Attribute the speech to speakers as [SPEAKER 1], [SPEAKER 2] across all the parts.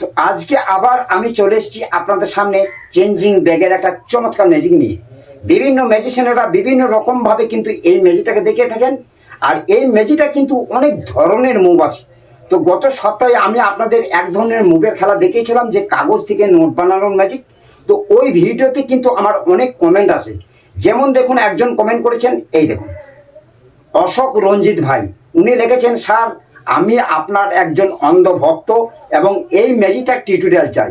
[SPEAKER 1] তো আজকে আবার আমি চলে এসেছি আপনাদের সামনে চেঞ্জিং ব্যাগের একটা চমৎকার ম্যাজিক নিয়ে। বিভিন্ন ম্যাজিশিয়ানেরা বিভিন্ন রকমভাবে কিন্তু এই ম্যাজিকটাকে দেখিয়ে থাকেন। আর এই ম্যাজিকটা কিন্তু অনেক ধরনের মুভ আছে। তো গত সপ্তাহে আমি আপনাদের এক ধরনের মুভের খেলা দেখিয়েছিলাম যে কাগজ থেকে নোট বানানোর ম্যাজিক তো ওই ভিডিওতে কিন্তু আমার অনেক কমেন্ট আসে। যেমন দেখুন, একজন কমেন্ট করেছেন, এই দেখুন। অশোক রঞ্জিত ভাই, উনি লিখেছেন, স্যার আমি আপনার একজন অন্ধ ভক্ত এবং এই ম্যাজিটার টিউটোরিয়াল চাই।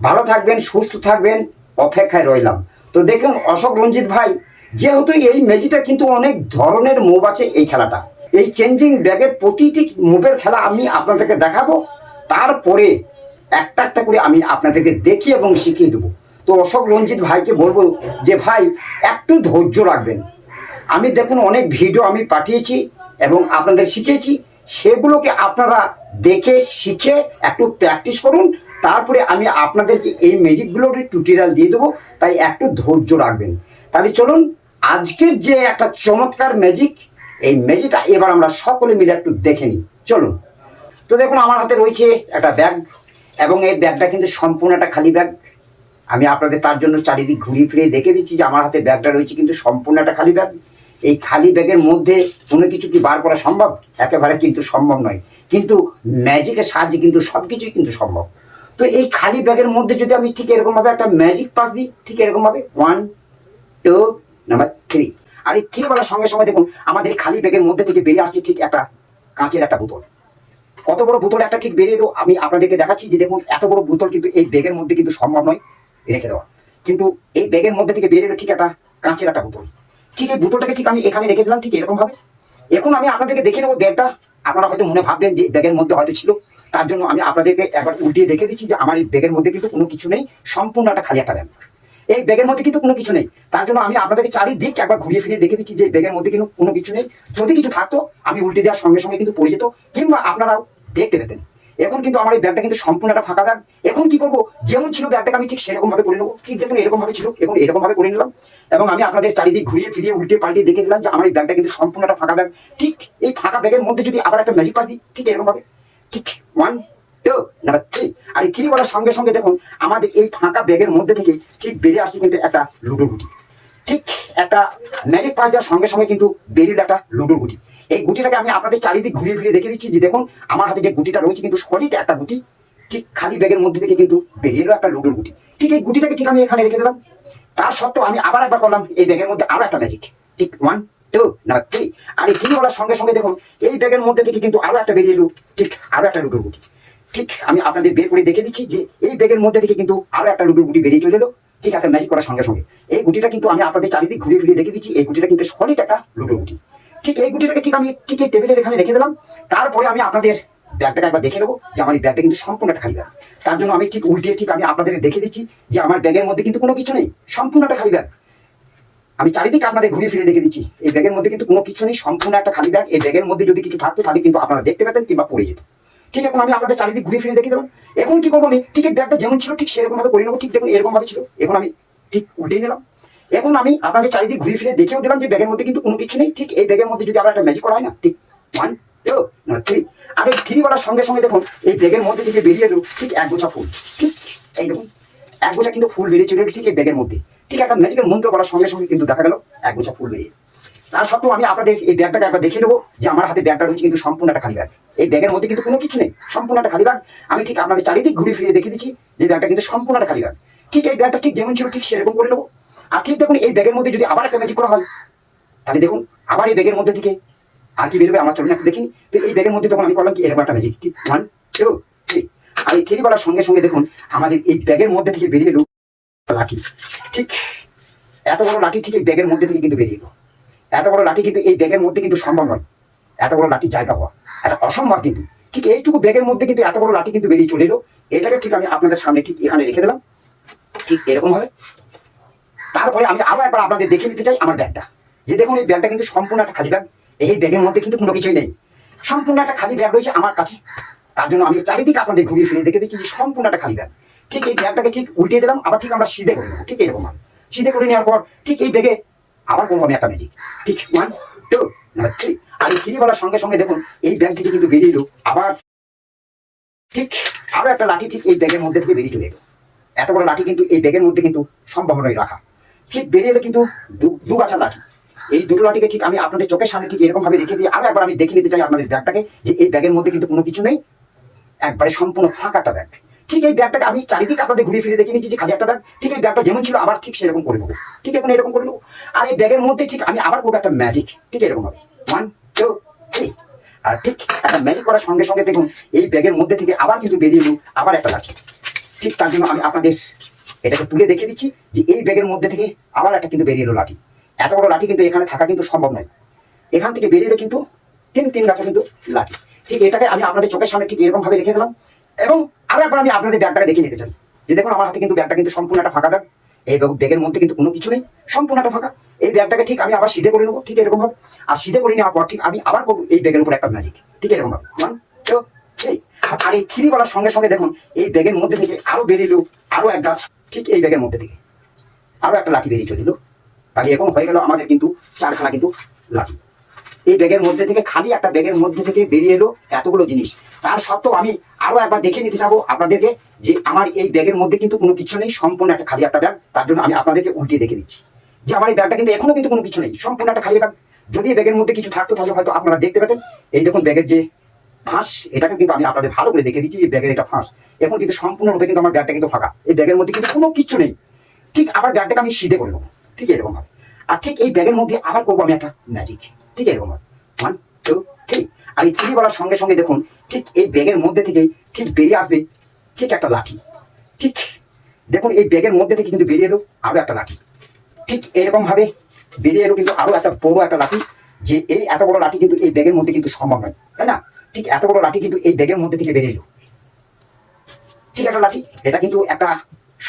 [SPEAKER 1] ভালো থাকবেন, সুস্থ থাকবেন, অপেক্ষায় রইলাম। তো দেখুন, অশোক রঞ্জিত ভাই, যেহেতু এই ম্যাজিকটা কিন্তু অনেক ধরনের মুভ আছে এই খেলাটা। এই চেঞ্জিং ব্যাগের প্রতিটি মুভের খেলা আমি আপনাদেরকে দেখাবো। তারপরে একটা একটা করে আমি আপনাদেরকে দেখি এবং শিখিয়ে দেবো। তো অশোক রঞ্জিত ভাইকে বলব যে, ভাই, একটু ধৈর্য রাখবেন। আমি দেখুন, অনেক ভিডিও আমি পাঠিয়েছি এবং আপনাদের শিখিয়েছি। সেগুলোকে আপনারা দেখে, শিখে একটু প্র্যাকটিস করুন। তারপরে আমি আপনাদেরকে এই ম্যাজিকগুলোর টিউটোরিয়াল দিয়ে দেবো। তাই একটু ধৈর্য রাখবেন। তাহলে চলুন, আজকের যে একটা চমৎকার ম্যাজিক এই ম্যাজিকটা এবার আমরা সকলে মিলে একটু দেখে নিই। চলুন। তো দেখুন, আমার হাতে রয়েছে একটা ব্যাগ এবং এই ব্যাগটা কিন্তু সম্পূর্ণ একটা খালি ব্যাগ আমি আপনাদের তার জন্য চারিদিক ঘুরিয়ে ফিরিয়ে দেখে দিচ্ছি যে আমার হাতে ব্যাগটা রয়েছে কিন্তু সম্পূর্ণ একটা খালি ব্যাগ এই খালি ব্যাগের মধ্যে কোনো কিছু কি বার করা সম্ভব? একেবারে কিন্তু সম্ভব নয়। কিন্তু ম্যাজিকের সাহায্যে কিন্তু সব কিছুই কিন্তু সম্ভব। তো এই খালি ব্যাগের মধ্যে যদি আমি ঠিক এরকমভাবে একটা ম্যাজিক পাস দিই, ঠিক এরকমভাবে ওয়ান টু নাম্বার থ্রি আর এই থ্রি বলার সঙ্গে সঙ্গে দেখুন, আমাদের খালি ব্যাগের মধ্যে থেকে বেরিয়ে আসছে ঠিক একটা কাঁচের একটা বোতল। কত বড় বোতল একটা ঠিক বেরিয়ে এলো, আমি আপনাদেরকে দেখাচ্ছি যে দেখুন, এত বড় বোতল কিন্তু এই ব্যাগের মধ্যে কিন্তু সম্ভব নয়, রেখে দেওয়া। কিন্তু এই ব্যাগের মধ্যে থেকে বেরিয়ে এলো ঠিক একটা কাঁচের একটা বোতল। ঠিক এই বোতলটাকে ঠিক আমি এখানে রেখে দিলাম, ঠিক এরকম ভাবে। এখন আমি আপনাদেরকে দেখে নেব ব্যাগটা। আপনারা হয়তো মনে ভাববেন যে ব্যাগের মধ্যে হয়তো ছিল। তার জন্য আমি আপনাদেরকে একবার উল্টিয়ে দেখে দিচ্ছি যে আমার এই ব্যাগের মধ্যে কিন্তু কোনো কিছু নেই। সম্পূর্ণ একটা খালি একটা ব্যাগ। এই ব্যাগের মধ্যে কিন্তু কোনো কিছু নেই। তার জন্য আমি আপনাদেরকে চারিদিক একবার ঘুরিয়ে ফিরিয়ে দেখে দিচ্ছি যে ব্যাগের মধ্যে কিন্তু কোনো কিছু নেই। যদি কিছু থাকতো, আমি উল্টে দেওয়ার সঙ্গে সঙ্গে কিন্তু পড়ে যেত। কিংবা আপনারাও দেখতে পেতেন। এখন কিন্তু আমার এই ব্যাগটা কিন্তু সম্পূর্ণ একটা ফাঁকা ব্যাগ। এখন কি করব? যেমন ছিল ব্যাগটাকে আমি ঠিক সেরকম ভাবে করে নেব। ঠিক দেখুন এরকম ভাবে ছিল, এখন এরকম ভাবে করে নিলাম। এবং আমি আপনাদের চারিদিক ঘুরিয়ে ফিরিয়ে উল্টে পাল্টে দেখে দিলাম যে আমার এই ব্যাগটা কিন্তু সম্পূর্ণ একটা ফাঁকা ব্যাগ। ঠিক এই ফাঁকা ব্যাগের মধ্যে যদি আবার একটা ম্যাজিক পাস দিই, ঠিক এরকম ভাবে ঠিক ওয়ান টু নাম্বার থ্রি আর এই থ্রি বলার সঙ্গে সঙ্গে দেখুন, আমাদের এই ফাঁকা ব্যাগের মধ্যে থেকে ঠিক বেরিয়ে আসছে কিন্তু একটা লুডো গুটি। ঠিক একটা ম্যাজিক পাস দেওয়ার সঙ্গে সঙ্গে কিন্তু বেরিয়ে একটা লুডোর গুটি। এই গুটিটাকে আমি আপনাদের চারিদিক ঘুরিয়ে ফিরিয়ে দেখে দিচ্ছি। যে দেখুন, আমার হাতে যে গুটিটা রয়েছে কিন্তু সলিড একটা গুটি, ঠিক খালি ব্যাগের মধ্যে থেকে কিন্তু বেরিয়ে এলো একটা লুডোর গুটি। ঠিক এই গুটিটাকে ঠিক আমি এখানে রেখে দিলাম। তার সত্ত্বেও আমি আবার একবার করলাম, এই ব্যাগের মধ্যে আরও একটা ম্যাজিক ঠিক ওয়ান টু না থ্রি আর এই থ্রি বলার সঙ্গে সঙ্গে দেখুন, এই ব্যাগের মধ্যে থেকে কিন্তু আরও একটা বেরিয়ে এলো, ঠিক আরও একটা লুডোর গুটি। ঠিক আমি আপনাদের বের করে দেখে দিচ্ছি যে এই ব্যাগের মধ্যে থেকে কিন্তু আরও একটা লুডোর গুটি বেরিয়ে চলে এলো, ঠিক একটা ম্যাজিক করার সঙ্গে সঙ্গে। এই গুটিটা কিন্তু আমি আপনাদের চারিদিক ঘুরিয়ে ফিরিয়ে দেখে দিচ্ছি, এই গুটিটা কিন্তু সলিড একটা লুডোর গুটি। ঠিক এই গুটিটাকে ঠিক আমি ঠিক এই টেবিলের এখানে রেখে দিলাম। তারপরে আমি আপনাদের ব্যাগটাকে একবার দেখে নেব যে আমার এই ব্যাগটা কিন্তু সম্পূর্ণ একটা খালি ব্যাগ। তার জন্য আমি ঠিক উল্টিয়ে ঠিক আমি আপনাদের দেখে দিচ্ছি যে আমার ব্যাগের মধ্যে কিন্তু কোনো কিছু নেই, সম্পূর্ণ একটা খালি ব্যাগ। আমি চারিদিকে আপনাদের ঘুরিয়ে ফিরে দেখে দিচ্ছি, এই ব্যাগের মধ্যে কিন্তু কোনো কিছু নেই, সম্পূর্ণ একটা খালি ব্যাগ। এই ব্যাগের মধ্যে যদি কিছু থাকতো তাহলে কিন্তু আপনারা দেখতে পেতেন কিংবা পড়ে যেত। ঠিক এখন আমি আপনাদের চারিদিক ঘুরিয়ে ফিরে দেখে দেবো এখন কি করব আমি? ঠিক এই ব্যাগটা যেমন ছিল ঠিক সেরকম ভাবে করে নেব। ঠিক দেখুন এরকম ভাবে ছিল। এখন আমি ঠিক উল্টে নিলাম। এখন আমি আপনাদের চারিদিক ঘুরিয়ে ফিরে দেখেও দিলাম যে ব্যাগের মধ্যে কিন্তু কোনো কিছু নেই। ঠিক এই ব্যাগের মধ্যে যদি আবার একটা ম্যাজিক করা হয় না, ঠিক ওয়ান টু থ্রি আর এই থ্রি বলার সঙ্গে সঙ্গে দেখুন, এই ব্যাগের মধ্যে থেকে বেরিয়ে এলো, ঠিক এক গোছা ফুল। ঠিক এই দেখুন, এক গোছা কিন্তু ফুল বেরিয়ে চলে এলো, ঠিক এই ব্যাগের মধ্যে। ঠিক একটা ম্যাজিকের মন্ত্র করার সঙ্গে সঙ্গে কিন্তু দেখা গেল, এক গোছা ফুল বেরিয়ে তার সত্ত্বেও আমি আপনাদের এই ব্যাগটাকে একবার দেখে নেব যে আমার হাতে ব্যাগটা রয়েছে কিন্তু সম্পূর্ণ একটা খালি ব্যাগ। এই ব্যাগের মধ্যে কিন্তু কোনো কিছু নেই, সম্পূর্ণ একটা খালি ব্যাগ। আমি ঠিক আপনাদের চারিদিক ঘুরে ফিরিয়ে দেখে দিচ্ছি যে ব্যাগটা কিন্তু সম্পূর্ণ একটা খালি ব্যাগ। ঠিক এই ব্যাগটা ঠিক যেমন ছিল, ঠিক সেরকম করে নেব। আর ঠিক দেখুন, এই ব্যাগের মধ্যে যদি আবার একটা ম্যাজিক করা হয়, তাহলে দেখুন, আবার এই ব্যাগের মধ্যে থেকে আর কি বেরোবে আমার চলুন একটু দেখিনি তো এই ব্যাগের মধ্যে তখন আমি করলাম কি, এরকম একটা ম্যাজিক ঠিক ওয়ান টু থ্রি আর এই থ্রি বলার সঙ্গে সঙ্গে দেখুন, আমাদের এই ব্যাগের মধ্যে থেকে বেরিয়ে এলো লাঠি। ঠিক? এত বড় লাঠি ঠিক এই ব্যাগের মধ্যে থেকে কিন্তু বেরিয়ে এলো। এত বড় লাঠি কিন্তু এই ব্যাগের মধ্যে কিন্তু সম্ভব নয়। এত বড় লাঠির জায়গা হওয়া, এটা অসম্ভব কিন্তু। ঠিক এইটুকু ব্যাগের মধ্যে কিন্তু এত বড় লাঠি কিন্তু বেরিয়ে চলে এলো। এটাকে ঠিক আমি আপনাদের সামনে ঠিক এখানে রেখে দিলাম। ঠিক এরকম ভাবে তারপরে আমি আরও একবার আপনাদের দেখে নিতে চাই আমার ব্যাগটা। যে দেখুন, এই ব্যাগটা কিন্তু সম্পূর্ণ একটা খালি ব্যাগ। এই ব্যাগের মধ্যে কিন্তু কোনো কিছুই নেই। সম্পূর্ণ একটা খালি ব্যাগ রয়েছে আমার কাছে। তার জন্য আমি চারিদিকে আপনাদের ঘুরিয়ে ফিরিয়ে দেখে দিচ্ছি সম্পূর্ণ একটা খালি ব্যাগ। ঠিক এই ব্যাগটাকে ঠিক উল্টিয়ে দিলাম, আবার ঠিক আমরা সিধে করে নেব। ঠিক এরকম সিধে করে নেওয়ার পর ঠিক এই ব্যাগে আবার করব আমি একটা ম্যাজিক ঠিক ওয়ান টু নাম্বার থ্রি আর এই থ্রি বলার সঙ্গে সঙ্গে দেখুন, এই ব্যাগ থেকে কিন্তু বেরিয়ে এলো। আবার ঠিক আরও একটা লাঠি ঠিক এই ব্যাগের মধ্যে থেকে বেরিয়ে চলে এলো। এত বড় লাঠি কিন্তু এই ব্যাগের মধ্যে কিন্তু সম্ভব নয় রাখা। ঠিক বেরিয়ে এলো কিন্তু দু- গাছা লাঠি এই দুটো লাঠিকে ঠিক আমি আপনাদের চোখের সামনে ঠিক এরকম ভাবে রেখে দিয়ে আরও একবার আমি দেখে নিতে চাই আপনাদের ব্যাগটাকে, যে এই ব্যাগের মধ্যে কিন্তু কোনো কিছু নেই। একবারে সম্পূর্ণ ফাঁকা একটা ব্যাগ। ঠিক এই ব্যাগটাকে আমি চারিদিকে আপনাদের ঘুরে ফিরে দেখে নিচ্ছি যে খালি একটা ব্যাগ। ঠিক এই ব্যাগটা যেমন ছিল, আবার ঠিক সেরকম করে নেব। ঠিক এখন এরকম করে নেব। আর এই ব্যাগের মধ্যে ঠিক আমি আবার করব একটা ম্যাজিক ঠিক এরকম হবে ওয়ান টু থ্রি আর ঠিক একটা ম্যাজিক করার সঙ্গে সঙ্গে দেখুন, এই ব্যাগের মধ্যে থেকে আবার কিন্তু বেরিয়ে এলো আবার একটা লাঠি ঠিক তার জন্য আমি আপনাদের এটাকে তুলে দেখে দিচ্ছি যে এই ব্যাগের মধ্যে থেকে আবার একটা কিন্তু বেরিয়ে এলো লাঠি। এত বড় লাঠি কিন্তু এখানে থাকা কিন্তু সম্ভব নয়। এখান থেকে বেরিয়ে এলো কিন্তু তিন তিন গাছা কিন্তু লাঠি। ঠিক এটাকে আমি আপনাদের চোখের সামনে ঠিক এরকম ভাবে রেখে দিলাম এবং আরও একবার আমি আপনাদের ব্যাগটাকে দেখে নিতে চাই। যে দেখুন, আমার হাতে কিন্তু ব্যাগটা কিন্তু সম্পূর্ণ একটা ফাঁকা ব্যাগ। এই ব্যাগ- ব্যাগের মধ্যে কিন্তু কোনো কিছু নেই। সম্পূর্ণ একটা ফাঁকা। এই ব্যাগটাকে ঠিক আমি আবার সিধে করে নেব। ঠিক এরকম ভাবে আর সিধে করে নেওয়ার পর ঠিক আমি আবার করব এই ব্যাগের উপর একটা ম্যাজিক ঠিক এরকম ভাবে ওয়ান টু থ্রি আর এই থ্রি বলার সঙ্গে সঙ্গে দেখুন, এই ব্যাগের মধ্যে থেকে আরও বেরিয়ে আরও এক গাছ। ঠিক এই ব্যাগের মধ্যে থেকে। আরও একটা লাঠি বেরিয়ে চলিল তাহলে এখন হয়ে গেল আমাদের কিন্তু চারখানা কিন্তু লাঠি। এই ব্যাগের মধ্যে থেকে, খালি একটা ব্যাগের মধ্যে থেকে বেরিয়ে এলো এতগুলো জিনিস। তার সত্ত্বেও আমি আরও একবার দেখে নিতে চাবো আপনাদেরকে যে আমার এই ব্যাগের মধ্যে কিন্তু কোনো কিছু নেই, সম্পূর্ণ একটা খালি একটা ব্যাগ। তার জন্য আমি আপনাদেরকে উল্টিয়ে দেখে দিচ্ছি। যে আমার এই ব্যাগটা কিন্তু এখনও কিন্তু কোনো কিছু নেই, সম্পূর্ণ একটা খালি ব্যাগ। যদি এই ব্যাগের মধ্যে কিছু থাকতো তাহলে হয়তো আপনারা দেখতে পেতেন। এই দেখুন ব্যাগের যে ফাঁস, এটাকে কিন্তু আমি আপনাদের ভালো করে দেখে দিচ্ছি যে ব্যাগের এটা ফাঁস। এখন কিন্তু সম্পূর্ণরূপে কিন্তু আমার ব্যাগটা কিন্তু ফাঁকা। এই ব্যাগের মধ্যে কিন্তু কোনো কিছু নেই। ঠিক আবার ব্যাগটাকে আমি সিধে করে নেব। ঠিক এরকম ভাবে। আর ঠিক এই ব্যাগের মধ্যে আবার করব আমি একটা ম্যাজিক ঠিক এরকম ভাবে। ওয়ান টু থ্রি আর এই থ্রি বলার সঙ্গে সঙ্গে দেখুন, ঠিক এই ব্যাগের মধ্যে থেকে ঠিক বেরিয়ে আসবে ঠিক একটা লাঠি। ঠিক দেখুন, এই ব্যাগের মধ্যে থেকে কিন্তু বেরিয়ে এলো আরও একটা লাঠি। ঠিক এরকমভাবে বেরিয়ে এলো কিন্তু আরও একটা বড় একটা লাঠি, যে এই এত বড় লাঠি কিন্তু এই ব্যাগের মধ্যে কিন্তু সম্ভব নয়। তাই না? ঠিক এত বড় লাঠি কিন্তু এই ব্যাগের মধ্যে থেকে বেরিয়ে এলো। ঠিক একটা লাঠি, এটা কিন্তু একটা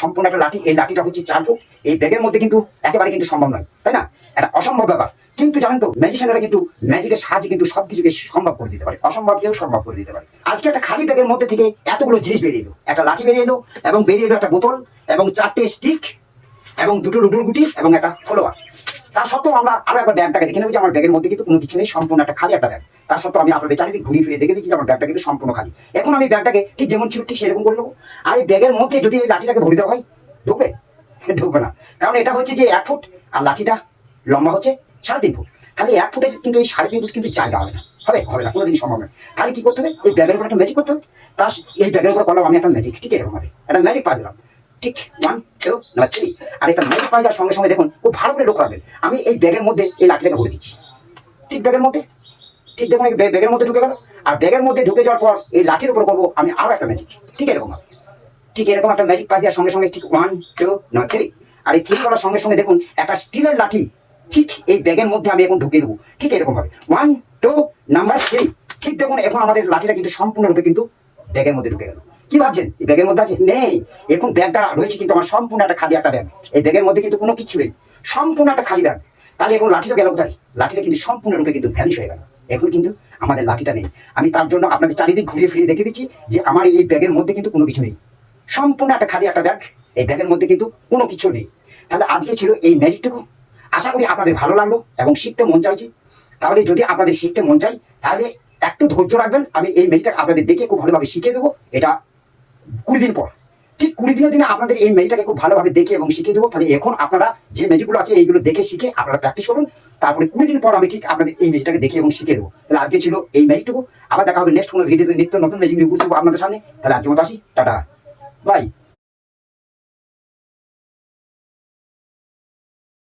[SPEAKER 1] সম্পূর্ণ একটা লাঠি, এই লাঠিটা হচ্ছে চার ফুট। এই ব্যাগের মধ্যে কিন্তু একেবারে কিন্তু সম্ভব নয়, তাই না? এটা অসম্ভব ব্যাপার। কিন্তু জানেন তো ম্যাজিশিয়ানরা কিন্তু ম্যাজিকের সাহায্যে কিন্তু সবকিছুকে সম্ভব করে দিতে পারে। অসম্ভবকেও সম্ভব করে দিতে পারে। আজকে একটা খালি ব্যাগের মধ্যে থেকে এতগুলো জিনিস বেরিয়ে এলো। একটা লাঠি বেরিয়ে এলো এবং বেরিয়ে এলো একটা বোতল এবং চারটে স্টিক এবং দুটো লুডুর গুটি এবং একটা ফলোয়ার তার সত্ত্বেও আমরা আরও একবার ব্যাগটাকে দেখে নেব যে আমার ব্যাগের মধ্যে কিন্তু কোনো কিছু নেই, সম্পূর্ণ একটা খালি একটা ব্যাগ তার সত্ত্বেও আমি আপনাদের চারিদিকে ঘুরিয়ে ফিরে দেখে দিচ্ছি যে আমার ব্যাগটা কিন্তু সম্পূর্ণ খালি। এখন আমি ব্যাগটাকে ঠিক যেমন ছিল ঠিক সেরকম করে নেব। আর এই ব্যাগের মধ্যে যদি এই লাঠিটাকে ভরে দেওয়া হয়, ঢুকবে? ঢুকবে না। কারণ এটা হচ্ছে যে এক ফুট, আর লাঠিটা লম্বা হচ্ছে সাড়ে তিন ফুট। তাহলে এক ফুটে কিন্তু এই সাড়ে তিন ফুট কিন্তু জায়গা হবে না। হবে? হবে না কোনোদিন সম্ভব নয়। তাহলে কি করতে হবে? এই ব্যাগের উপর একটা ম্যাজিক করতে হবে। তার এই ব্যাগের উপর করলাম আমি একটা ম্যাজিক ঠিক এরকম হবে। একটা ম্যাজিক পা দিলাম ঠিক ওয়ান টু নাম্বার থ্রি আর একটা ম্যাজিক পা দেওয়ার সঙ্গে সঙ্গে দেখুন, খুব ভালো করে লক্ষ্য রাখবেন। আমি এই ব্যাগের মধ্যে এই লাঠিটাকে ভরে দিচ্ছি। ঠিক ব্যাগের মধ্যে। ঠিক দেখুন ব্যাগের মধ্যে ঢুকে গেল। আর ব্যাগের মধ্যে ঢুকে যাওয়ার পর এই লাঠির উপর করব আমি আরও একটা ম্যাজিক ঠিক এরকম ঠিক এরকম একটা ম্যাজিক পাস দেওয়ার সঙ্গে সঙ্গে ঠিক ওয়ান টু নাম্বার থ্রি আর এই থ্রি করার সঙ্গে সঙ্গে দেখুন, একটা স্টিলের লাঠি ঠিক এই ব্যাগের মধ্যে আমি এখন ঢুকিয়ে দেবো। ঠিক এরকম ভাবে। ওয়ান টু নাম্বার থ্রি ঠিক দেখুন, এখন আমাদের লাঠিটা কিন্তু সম্পূর্ণরূপে কিন্তু ব্যাগের মধ্যে ঢুকে গেল। কি ভাবছেন? এই ব্যাগের মধ্যে আছে? নেই। এখন ব্যাগটা রয়েছে কিন্তু আমার সম্পূর্ণ একটা খালি একটা ব্যাগ। এই ব্যাগের মধ্যে কিন্তু কোনো কিছু নেই। সম্পূর্ণ একটা খালি ব্যাগ। তাহলে এখন লাঠিটা গেল কোথায়? লাঠিটা কিন্তু সম্পূর্ণরূপে কিন্তু ভ্যানিশ হয়ে গেল। এখন কিন্তু আমাদের লাঠিটা নেই। আমি তার জন্য আপনাদের চারিদিক ঘুরিয়ে ফিরিয়ে দেখে দিচ্ছি যে আমার এই ব্যাগের মধ্যে কিন্তু কোনো কিছু নেই। সম্পূর্ণ একটা খালি একটা ব্যাগ, এই ব্যাগের মধ্যে কিন্তু কোনো কিছু নেই। তাহলে আজকে ছিল এই ম্যাজিকটুকু। আশা করি আপনাদের ভালো লাগল এবং শিখতে মন চাইছে। তাহলে যদি আপনাদের শিখতে মন চাই তাহলে একটু ধৈর্য রাখবেন। আমি এই ম্যাজিকটা আপনাদের দেখে খুব ভালোভাবে শিখিয়ে দেবো। এটা কুড়ি দিন পর। ঠিক কুড়ি দিনের দিনে আপনাদের এই ম্যাজিকটাকে খুব ভালোভাবে দেখে এবং শিখিয়ে দেবো। তাহলে এখন আপনারা যে ম্যাজিকগুলো আছে, এইগুলো দেখে শিখে আপনারা প্র্যাকটিস করুন। তারপরে কুড়ি দিন পর আমি ঠিক আপনাদের এই ম্যাজিকটাকে দেখে এবং শিখে দেবো। তাহলে আজকে ছিল এই ম্যাজিকটুকু আবার দেখা হবে নেক্সট কোনো ভিডিওতে নিত্য নতুন ম্যাজিক নিয়ে বুঝতে আপনাদের সামনে। তাহলে আজকে মতো আসি। টাটা। বাই